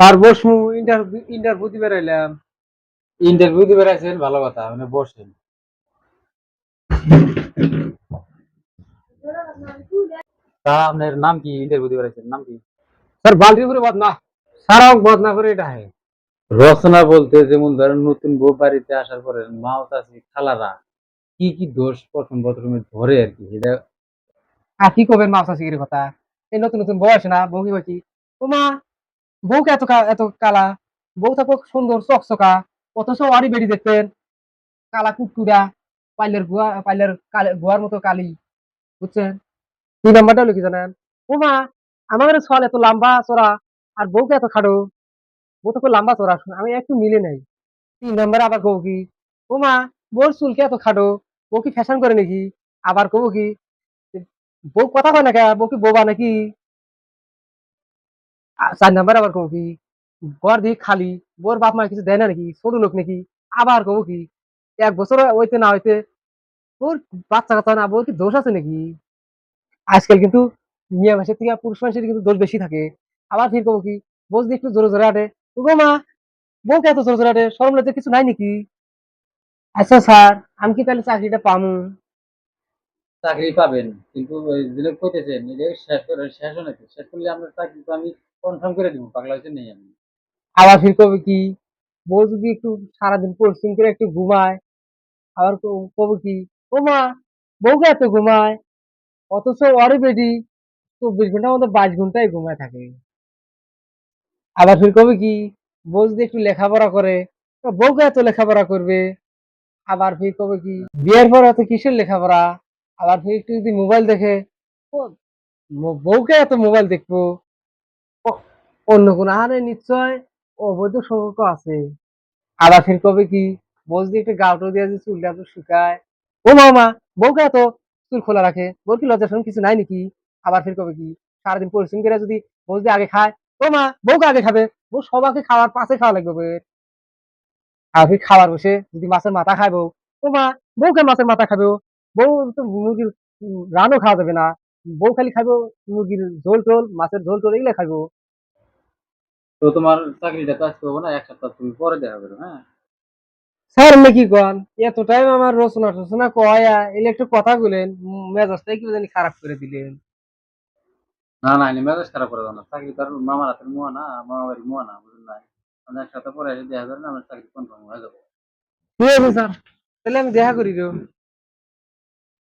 Sir বসমু interview interview দিবে রাইলাম interview দিবে রাখছেন ভালো কথা মানে বসেন। তা আপনার নাম কি? ইন্টারভিউ দিবে রাখছেন নাম কি? স্যার করে বদনা। সারাও বদনা করে এটা হয়। রচনা বলতে যেমন ধরেন নতুন বউ বাড়িতে আসার পরে মাও চাষি খালারা। কি কি দোষ প্রথম প্রথমে ধরে আর কি? এটা আর কি করবেন মাছ আছে কথা? এই নতুন নতুন বউ আসে না বউ কি মা বউকে এত এত কালা? বউ থাকো সুন্দর, চকচকা। অথচ আরই বেড়ি দেখতেন কালা কুটকুরা, পাইলের গুয়া পাইলের গুয়ার মতো কালি। বুঝছেন? দুই নাম্বারটা কি জানেন? ও মা, আমার ছল এত লম্বা চড়া আর বউকে এত খাটো। বউ তো লম্বা চড়া আমি একটু মিলে নাই। তিন নাম্বার আবার কবো কি? ও মা, বউর চুলকে এত খাটো? বউ কি ফ্যাশন করে নাকি? আবার কবো কি? বউ কথা কয় না কে? বউ কি বোবা নাকি? চার আবার কবো কি, ঘর দিয়ে খালি বউর বাপ মা কিছু দেয় না নাকি ছোট লোক নাকি, আবার কবো কি, এক বছর হইতে না হইতে ওর বাচ্চা কাচ্চা না বউর কি দোষ আছে নাকি? আজকাল কিন্তু মিয়া মাসের থেকে পুরুষ মানুষের কিন্তু দোষ বেশি থাকে। আবার ফির কবো কি, বউ যদি একটু জোরে জোরে আটে গো মা বউকে এত জোরে জোরে আটে সরম কিছু নাই নাকি? আচ্ছা স্যার, আমি কি তাহলে চাকরিটা পামু? চাকরি পাবেন, কিন্তু ওই যেটা কইতেছেন শেষ করে, শেষ নাকি শেষ করলে আপনার চাকরি তো আমি কনফার্ম করে দিব, পাগলা নেই আমি। আবার ফির কবে কি? বউ যদি একটু সারাদিন পরিশ্রম করে একটু ঘুমায়, আবার কবে কি? ও মা, বউকে এত ঘুমায়, অথচ ওরই বেটি চব্বিশ ঘণ্টার মধ্যে বাইশ ঘন্টায় ঘুমায় থাকে। আবার ফির কবে কি? বউ যদি একটু লেখাপড়া করে বউকে এত লেখাপড়া করবে, আবার ফির কবে কি? বিয়ের পর এত কিসের লেখাপড়া? আবার ফির একটু যদি মোবাইল দেখে বউকে এত মোবাইল দেখব অন্য কোনো আরে নিশ্চয় অবৈধ সম্পর্ক আছে। আবার ফির কবে কি? বউ যদি একটু গাউটো দিয়ে যদি চুলটা একটু শুকায়। ও মামা বউকে এত চুল খোলা রাখে? বউ কি লজ্জা কিছু নাই নাকি? আবার ফির কবে কি? সারাদিন পরিশ্রম করে যদি বউ যদি আগে খায়, ও মা বউকে আগে খাবে? বউ সবাইকে খাওয়ার পাশে খাওয়া লাগবে বউয়ের। আর ফির খাবার বসে যদি মাছের মাথা খায় বউ, ও মা বউকে মাছের মাথা খাবে বউ তো মুরগির রানও খাওয়া যাবে না। বউ খালি খাইবো মুরগির ঝোল টোল, মাছের ঝোল টোল, এগুলো খাইবো তো তোমার চাকরিটা তো আজকে হব না এক সপ্তাহ তুমি পরে দেখা করো হ্যাঁ? স্যার আপনি কি কন এত টাইম আমার রচনা টচনা কয়া এলে একটু কথা বলেন মেজাজটাই কি জানি খারাপ করে দিলেন। না না আমি মেজাজ খারাপ করে দাও না চাকরি তার মামার হাতের মুয়া না মামা বাড়ি মুয়া না বুঝলেন না? মানে এক সপ্তাহ পরে এসে দেখা করেন আমার চাকরি কনফার্ম হয়ে যাব। ঠিক আছে স্যার তাহলে আমি দেখা করি গো।